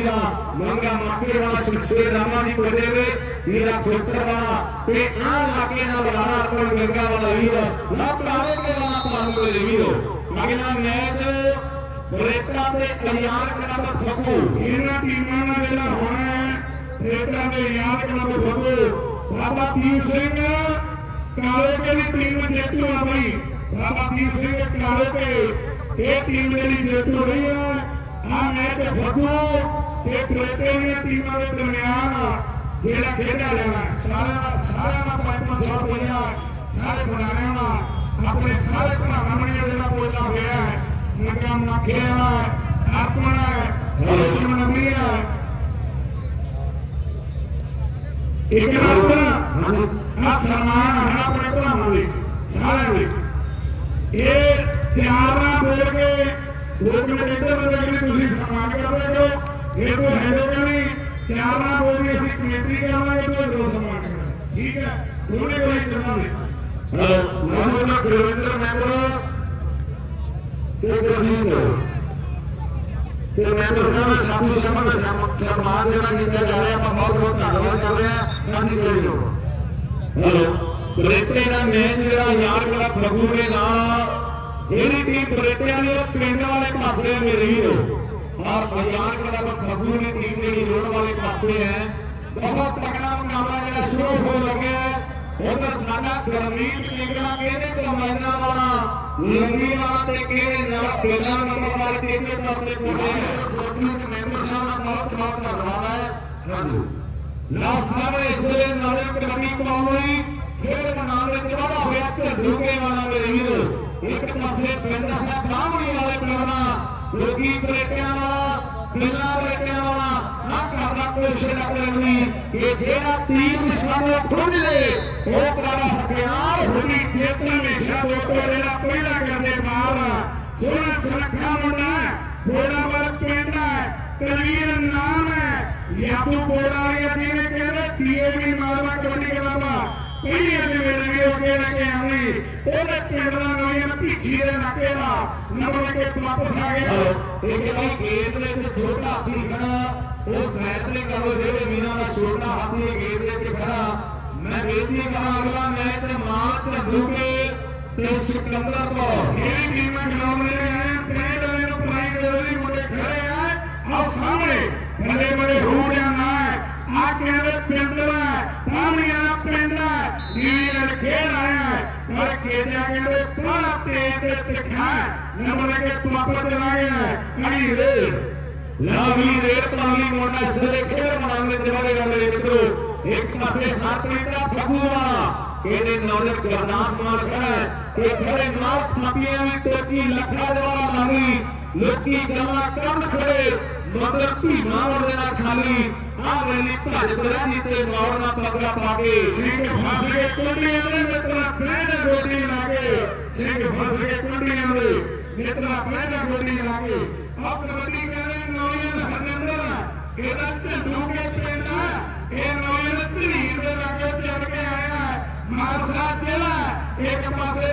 ਮੰਗਾ ਮਾਕੇ ਵਾਲਾ ਸ਼ਮਸ਼ੇਰ ਰਾਮਾ ਦੀ ਕੋਡੇ ਵੇ ਸੀਰਾ ਖੋਤਰ ਵਾਲਾ ਤੇ ਆ ਲਾਗੇ ਨਾਲ ਵਾਲਾ ਆਪਣ ਗੰਗਾ ਵਾਲਾ ਵੀਰ ਨਾ ਭਰਾਵੇ ਕੇ ਵਾਲਾ ਤੁਹਾਨੂੰ ਕੋਈ ਵੀਰੋ ਅਗਲਾ ਮੈਚ ਬਰੇਟਾ ਤੇ ਅਯਾਰ ਕਲੱਬ ਫੱਗੂ ਇਹਨਾਂ ਟੀਮਾਂ ਦਾ ਜਿਹੜਾ ਹੋਣਾ ਹੈ ਖੇਡਾਂ ਦੇ ਯਾਦ ਕਲੱਬ ਫੱਗੂ ਬਾਬਾ ਦੀਪ ਸਿੰਘ ਕਾਲੇ ਕੇ ਦੀ ਟੀਮ ਜੇਤੂ ਆ ਬਈ ਬਾਬਾ ਦੀਪ ਸਿੰਘ ਕਾਲੇ ਕੇ ਇਹ ਟੀਮ ਜਿਹੜੀ ਜੇਤੂ ਰਹੀ ਹੈ ਆ ਮੈਚ ਫੱਗੂ ਤੇ ਬਰੇਟੇ ਦੀਆਂ ਟੀਮਾਂ ਦੇ ਦਰਮਿਆਨ ਜਿਹੜਾ ਖੇਡਿਆ ਜਾਣਾ ਹੈ। ਸਾਰਿਆਂ ਦਾ ਸਾਰਿਆਂ ਦਾ ਪੰਜ ਪੰਜ ਸੌ ਰੁਪਇਆ ਸਾਰੇ ਬੁਲਾਰਿਆਂ ਦਾ ਆਪਣੇ ਸਾਰੇ ਭਰਾਵਾਂ ਨੂੰ ਜਿਹੜਾ ਪੋਸਾ ਹੋਇਆ ਹੈ ਨੰਗਾ ਮੱਖਿਆ ਆਪਣਾ ਹਰੋਸ਼ਮ ਨਬੀਆ ਇੱਕ ਨਾ ਆਪਣਾ ਆ ਸਨਮਾਨ ਹੈ ਆਪਣੇ ਭਰਾਵਾਂ ਦੇ ਸਾਰਿਆਂ ਦੇ ਇਹ ਚਾਰ ਨਾ ਬੋਲ ਕੇ ਦੋ ਮਿੰਟ ਇੱਧਰ ਬੰਦੇ ਕਿ ਤੁਸੀਂ ਸਨਮਾਨ ਕਰਦੇ ਹੋ ਇਹ ਤੋਂ ਹੈ ਜੋ ਕਹਿੰਦੇ ਚਾਰ ਨਾ ਬੋਲ ਅਸੀਂ ਕਮੇਟੀ ਕਰਾਂਗੇ ਤੇ ਦੋ ਸਨਮਾਨ ਕਰਾਂਗੇ। ਠੀਕ ਹੈ? ਦੋਨੇ ਕੋਈ ਮਨੋਜ ਦਾ ਗੁਰਵਿੰਦਰ ਮੈਂਬਰ ਤੇ ਗੁਰਜੀਤ ਤੇ ਮੈਂਬਰ ਸਾਹਿਬ ਸਾਥੀ ਸਮਾਂ ਦਾ ਸਨਮਾਨ ਜਿਹੜਾ ਕੀਤਾ ਜਾ ਰਿਹਾ ਆਪਾਂ ਬਹੁਤ ਬਹੁਤ ਧੰਨਵਾਦ ਕਰਦੇ ਹਾਂ। ਹਾਂਜੀ ਜੀ ਹੈਲੋ। ਬਰੇਟੇ ਦਾ ਮੈਚ ਜਿਹੜਾ ਯਾਰ ਮੇਰਾ ਪ੍ਰਭੂ ਦੇ ਨਾਲ ਜਿਹੜੀ ਟੀਮ ਬਰੇਟਿਆਂ ਦੇ ਉਹ ਪਿੰਡ ਵਾਲੇ ਪਾਸੇ ਹੈ ਮੇਰੇ ਵੀਰੋ ਔਰ ਬਜ਼ਾਰ ਕਲੱਬ ਪ੍ਰਭੂ ਦੀ ਟੀਮ ਜਿਹੜੀ ਰੋਡ ਵਾਲੇ ਪਾਸੇ ਹੈ ਬਹੁਤ ਤਕੜਾ ਮੁਕਾਬਲਾ ਜਿਹੜਾ ਸ਼ੁਰੂ ਹੋਣ ਲੱਗਿਆ ਹੈ ਉਧਰ ਸਾਡਾ ਗਰਮੀਤ ਕਿੰਗਲਾ ਕਿਹਦੇ ਕਮਾਇਨਾ ਵਾਲਾ ਲੰਗੀ ਵਾਲਾ ਤੇ ਕਿਹੜੇ ਨਾਲ ਪਹਿਲਾ ਨੰਬਰ ਵਾਲੇ ਕਿਹਦੇ ਤੌਰ ਤੇ ਕੋਲੇ ਕੋਟਲੀ ਦੇ ਮੈਂਬਰ ਸਾਹਿਬ ਦਾ ਬਹੁਤ ਬਹੁਤ ਧੰਨਵਾਦ ਹੈ ਹਾਂਜੀ ਲਾਸਟ ਸਾਹਮਣੇ ਇਸ ਵੇਲੇ ਨਾਲੇ ਕਬੱਡੀ ਪਾਉਣ ਲਈ ਖੇਡ ਮੈਦਾਨ ਵਿੱਚ ਵਾਧਾ ਹੋਇਆ ਝੱਡੂਕੇ ਵਾਲਾ ਮੇਰੇ ਵੀਰੋ ਇੱਕ ਪਾਸੇ ਪਿੰਡ ਹੈ ਬਾਹਮਣੀ ਵਾਲੇ ਪਿੰਡਾਂ ਲੋਕੀ ਬਰੇਟਿਆਂ ਵਾਲਾ ਪਿੰਡਾਂ ਬਰੇਟਿਆਂ ਵਾਲਾ ਆ ਕਰਦਾ ਕੋਸ਼ਿਸ਼ ਕਰਨੀ ਕਿ ਜਿਹੜਾ ਤੀਰ ਨਿਸ਼ਾਨਾ ਖੁੱਲ ਜੇ ਉਹ ਕਰਾ ਹਥਿਆਰ ਹੋਲੀ ਖੇਤ ਹਮੇਸ਼ਾ ਦੋਸਤੋ ਜਿਹੜਾ ਪਹਿਲਾ ਕਰਦੇ ਮਾਰ ਸੋਹਣਾ ਸੁਨੱਖਾ ਮੁੰਡਾ ਬੋੜਾ ਵਰ ਪਿੰਡ ਹੈ ਤਲਵੀਰ ਨਾਮ ਹੈ ਯਾਦੂ ਬੋੜਾ ਵਾਲੀ ਜਿਹਨੇ ਕਹਿੰਦੇ ਟੀਏ ਵੀ ਮਾਰਵਾ ਕਬੱਡੀ ਕਲੱਬ ਪਹਿਲੀ ਦੇ ਵੇਲੇ ਹੋ ਕੇ ਲੈ ਕੇ ਆਉਣੀ ਉਹਦੇ ਪਿੰਡ ਦਾ ਨਾਮ ਭੀਖੀ ਦੇ ਨਾਕੇ ਦਾ। ਨੰਬਰ ਕੇ ਵਾਪਸ ਆ ਗਿਆ। ਇਹ ਜਿਹੜੀ ਗੇਟ ਦੇ ਵਿੱਚ ਛੋਟਾ ਹਾਥੀ ਖੜਾ ਉਹ ਫੈਸਲੇ ਕਰੋ ਜਿਹੜੇ ਵੀਰਾਂ ਦਾ ਛੋਟਾ ਹਾਥੀ ਗੇਟ ਦੇ ਵਿੱਚ ਖੜਾ। ਮੈਂ ਬੇਨਤੀ ਕਰਾਂ ਅਗਲਾ ਮੈਚ ਮਾਰ ਝੱਡੂਕੇ ਤੇ ਸਿਕੰਦਰ ਤੋਂ। ਇਹ ਟੀਮਾਂ ਗਰਾਊਂਡ ਦੇ ਆਏ ਵਾਲੇ ਨੂੰ ਪ੍ਰਾਈਜ਼ ਦੇ ਲਈ ਮੁੰਡੇ ਖੜੇ ਆ। ਆਹ ਸਾਹਮਣੇ ਬੱਲੇ ਬੱਲੇ ਹੋ ਜਾਂ ਨਾ ਆ ਕਹਿੰਦੇ ਪਿੰਡ ਦਾ ਸਾਹਮਣੇ ਪਿੰਡ ਦਾ ਵੀਰ ਖੇਡ ਆਇਆ ਪਰ ਖੇਡਿਆ ਕਹਿੰਦੇ ਬੜਾ ਤੇਜ਼ ਤੇ ਤਿੱਖਾ ਨੰਬਰ ਕੇ ਪਾਪਾ ਚਲਾਇਆ ਕੜੀ ਰੇ? ਲਾਵੀ ਰੇਡ ਪਾਲੀ ਮੋਟਾ ਇਸ ਵੇਲੇ ਖੇਡ ਮੈਦਾਨ ਵਿੱਚ ਵਧੇਗਾ ਮੇਰੇ ਮਿੱਤਰੋ ਇੱਕ ਪਾਸੇ ਹਰਪ੍ਰੀਤ ਦਾ ਫੱਗੂ ਵਾਲਾ। ਇਹਦੇ ਨੌਲੇਜ ਗਰਦਾਸ ਮਗਰ ਭੀਮਾ ਵਰਦੇ ਖਾਲੀ। ਆ ਰੈਲੀ ਭੱਜ ਬਰਾਜੀ ਤੇ ਮੌੜਨਾ ਪਗੜਾ ਪਾ ਕੇ ਸਿੰਘ ਫਸ ਗਏ ਕੁੰਡੀਆਂ ਦੇ ਮਿੱਤਰਾ ਪਹਿਲੇ ਗੋਡੀ ਲਾਗੇ ਸਿੰਘ ਫਸ ਗਏ ਕੁੰਡੀਆਂ ਦੇ ਮਿੱਤਰਾ ਪਹਿਲੇ ਗੋਡੀ ਲਾਗੇ ਆ ਕਬੱਡੀ ਕਹਿੰਦੇ ਨੌਜਵਾਨ ਹਰਨੰਦਰ, ਇਹਦਾ ਝੰਡੂ ਕੇ ਪਿੰਡ ਇਹ ਨੌਜਵਾਨ ਧੀਰ ਦੇ ਲਾਗੇ ਚੱਲ ਕੇ ਆਇਆ। ਮਾਰਸਾ ਜ਼ਿਲ੍ਹਾ, ਇੱਕ ਪਾਸੇ